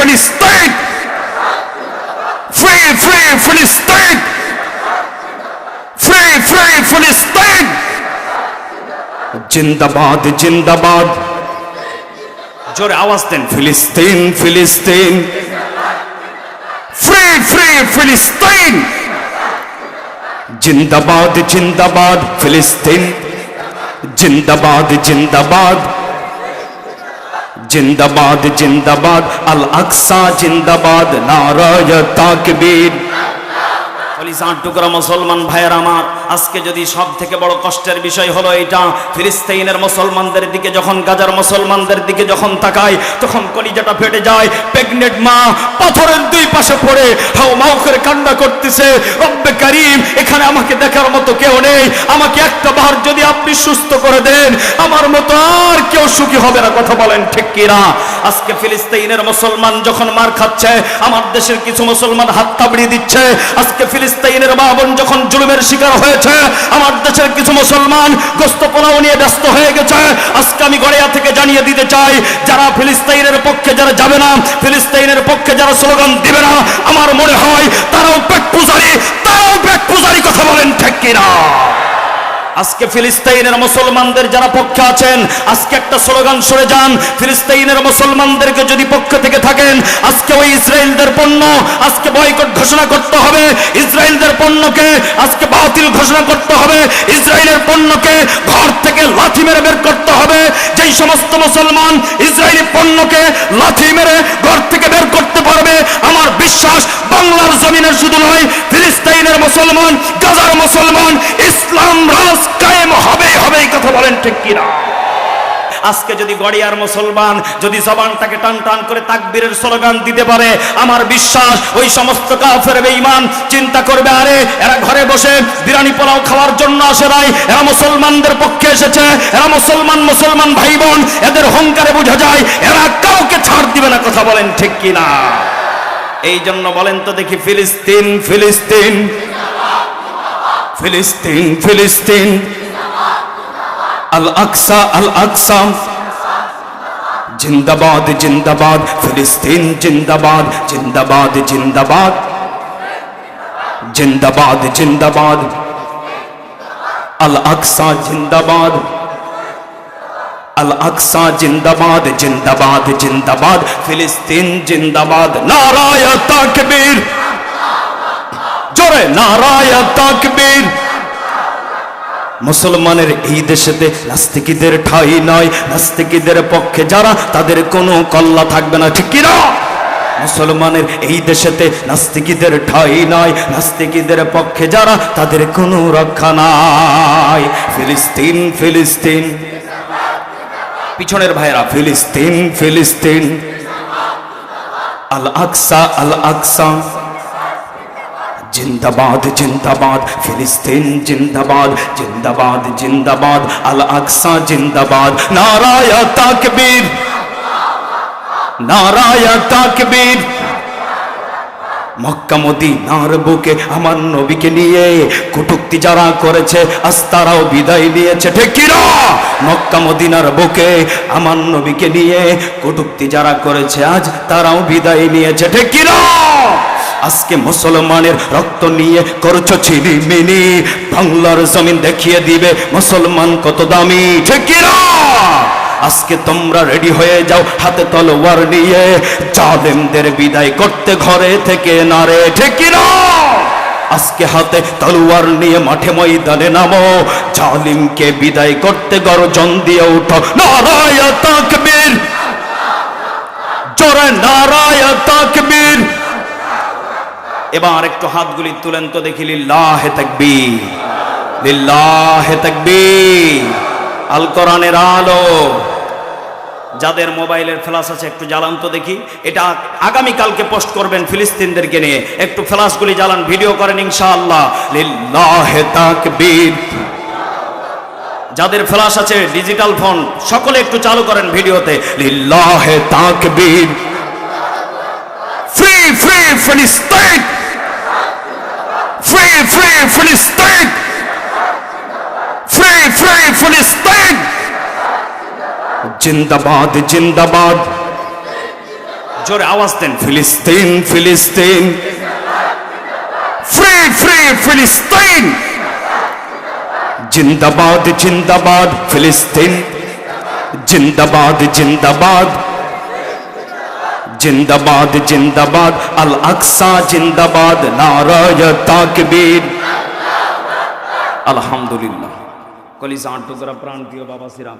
ফিলিস্তিন free free ফিলিস্তিন free free ফিলিস্তিন জিন্দাবাদ জিন্দাবাদ। জোরে আওয়াজ দেন। ফিলিস্তিন ফিলিস্তিন। ফ্রি ফ্রি ফিলিস্তিন জিন্দাবাদ জিন্দাবাদ। ফিলিস্তিন। জিন্দাবাদ জিন্দাবাদ। জিন্দাবাদ জিন্দাবাদ আল আকসা জিন্দাবাদ, নারায় তাকবীর। টুকরা মুসলমান ভাইয়ের আমার, আজকে যদি সব থেকে বড় কষ্টের বিষয় হলো এটা ফিলিস্তিনের মুসলমানদের দিকে যখন, গাজার মুসলমানদের দিকে যখন তাকায়, তখন কলিজাটা ফেটে যায়, প্রেগনেন্ট মা পাথরের দুই পাশে পড়ে হাও মাও করে কান্না করতেছে, রব্বে কারিম আমাকে দেখার মতো কেউ নেই। আমাকে একটা বার যদি আপনি সুস্থ করে দেন, আমার মতো আর কেউ সুখী হবে না। কথা বলেন ঠিক কিনা? আজকে ফিলিস্তিনের মুসলমান যখন মার খাচ্ছে, আমার দেশের কিছু মুসলমান হাত তাবড়ি দিচ্ছে। আজকে ফিলিস্তিনের মা বোন যখন জুলুমের শিকার হয়েছে, আমার দেশের কিছু মুসলমান গোস্ত পোলাও নিয়ে ব্যস্ত হয়ে গেছে আজকে আমি গড়িয়া থেকে জানিয়ে দিতে চাই। যারা ফিলিস্তাইনের পক্ষে যারা যাবে না ফিলিস্তাইনের পক্ষে যারা স্লোগান দিবে না, আমার মনে হয় তারাও পেট পূজারি, তারাও পেট পূজারি কথা বলেন। আজকে ফিলিস্তাইনের মুসলমানদের যারা পক্ষে আছেন, আজকে একটা স্লোগান সরে যান ফিলিস্তাইনের মুসলমানদেরকে যদি পক্ষ থেকে থাকেন, আজকে ওই ইসরায়েলদের পণ্য, আজকে বয়কট ঘোষণা করতে হবে, ইসরায়েলদের পণ্যকে আজকে বাতিল ঘোষণা করতে হবে, ইসরায়েলের পণ্যকে ঘর থেকে লাথি মেরে বের করতে হবে, যেই সমস্ত মুসলমান ইসরায়েলি পণ্যকে লাথি মেরে ঘর থেকে বের করতে পারবে, আমার বিশ্বাস বাংলার জমিনের শুধু নয় ফিলিস্তাইনের মুসলমান, গাজার মুসলমান ইসলাম রাজ কায়েম হবে হবে এই কথা বলেন ঠিক কিনা আজকে যদি গড়িয়ার মুসলমান যদি জবানটাকে টান টান করে তাকবীরের স্লোগান দিতে পারে, আমার বিশ্বাস ওই সমস্ত কাফের বেঈমান চিন্তা করবে, আরে এরা ঘরে বসে বিরিয়ানি পোলাও খাওয়ার জন্য আসে নাই, এরা মুসলমানদের পক্ষে এসেছে, এরা মুসলমান মুসলমান ভাই বোন এদের হংকারে বোঝা যায়, এরা কাউকে ছাড় দিবে না, কথা বলেন ঠিক কিনা? এই জন্য বলেন তো দেখি, ফিলিস্তিন ফিলিস্তিন ফিলিস্তিন ফিলিস্তিন। আল আকসা আল আকসা জিন্দাবাদ জিন্দাবাদ। ফিলিস্তিন জিন্দাবাদ জিন্দাবাদ জিন্দাবাদ। জিন্দাবাদ জিন্দাবাদ। আল আকসা জিন্দাবাদ। আল আকসা জিন্দাবাদ জিন্দাবাদ জিন্দাবাদ। ফিলিস্তিন জিন্দাবাদ। নারায় তাকবীর। জোরে, নারায় তাকবীর। মুসলমানের এই দেশেতে নাস্তিকীদের ঠাই নয় নাস্তিকীদের পক্ষে যারা, তাদের কোনো কল্লা থাকবে না। ঠিক কিনা? মুসলমানের এই দেশেতে নাস্তিকীদের ঠাই নয় নাস্তিকীদের পক্ষে যারা, তাদের কোনো রক্ষা নাই। ফিলিস্তিন ফিলিস্তিন। পিছনের ভাইরা ফিলিস্তিন ফিলিস্তিন। আল আকসা আল আকসা। জিন্দাবাদ জিন্দাবাদ, ফিলিস্তিন জিন্দাবাদ জিন্দাবাদ জিন্দাবাদ আল আকসা জিন্দাবাদ। নারায় তাকবীর নারায় তাকবীর। মক্কা মদিনার বুকে আমার নবীকে নিয়ে কটুক্তি যারা করেছে, আজ তারাও বিদায় নিয়েছে। ঠেকিরা মক্কা মদিনার বুকে আমার নবীকে নিয়ে কটুক্তি যারা করেছে, আজ তারাও বিদায় নিয়েছে। ঠিক কি না আজকে মুসলমানের রক্ত নিয়ে করছ ছিনিমিনি, বাংলার জমিন দেখিয়ে দিবে মুসলমান কত দামি আজকে তোমরা রেডি হয়ে যাও হাতে তলোয়ার নিয়ে, জালেমদের বিদায় করতে ঘরে থেকে না রে, ঠিক আজকে হাতে তলোয়ার নিয়ে মাঠে ময়দানে নামো, জালিমকে বিদায় করতে গর্জন দিয়ে উঠো, নারায় তাকবীর। জোরে তাকবীর এবার একটু হাতগুলি তুলেন তো দেখি, লিল্লাহ তাকবীর লিল্লাহ তাকবীর। আল কোরআনের আলো। যাদের মোবাইলের ফ্ল্যাশ আছে, একটু জ্বালান তো দেখি। এটা আগামী কালকে পোস্ট করবেন ফিলিস্তিনদেরকে নিয়ে। একটু ফ্ল্যাশগুলি জ্বালান, ভিডিও করেন ইনশাআল্লাহ। লিল্লাহ তাকবীর। যাদের ফ্ল্যাশ আছে, ডিজিটাল ফোন, সকলে একটু চালু করেন ভিডিওতে। লিল্লাহ তাকবীর। ফ্রি ফ্রি ফিলিস্তিন ফিলিস্তিন ফ্রি ফ্রি ফিলিস্তিন জিন্দাবাদ জিন্দাবাদ। জোরে আওয়াজ দেন ফিলিস্তিন ফিলিস্তিন। ফ্রি ফ্রি ফিলিস্তিন জিন্দাবাদ জিন্দাবাদ ফিলিস্তিন। জিন্দাবাদ জিন্দাবাদ। জিন্দাবাদ জিন্দাবাদ আল আকসা জিন্দাবাদ, নারায়, তাকবীর। আলহামদুলিল্লাহ। কলিজা আট টুকরা প্রাণ প্রিয় বাবা শ্রীরাম।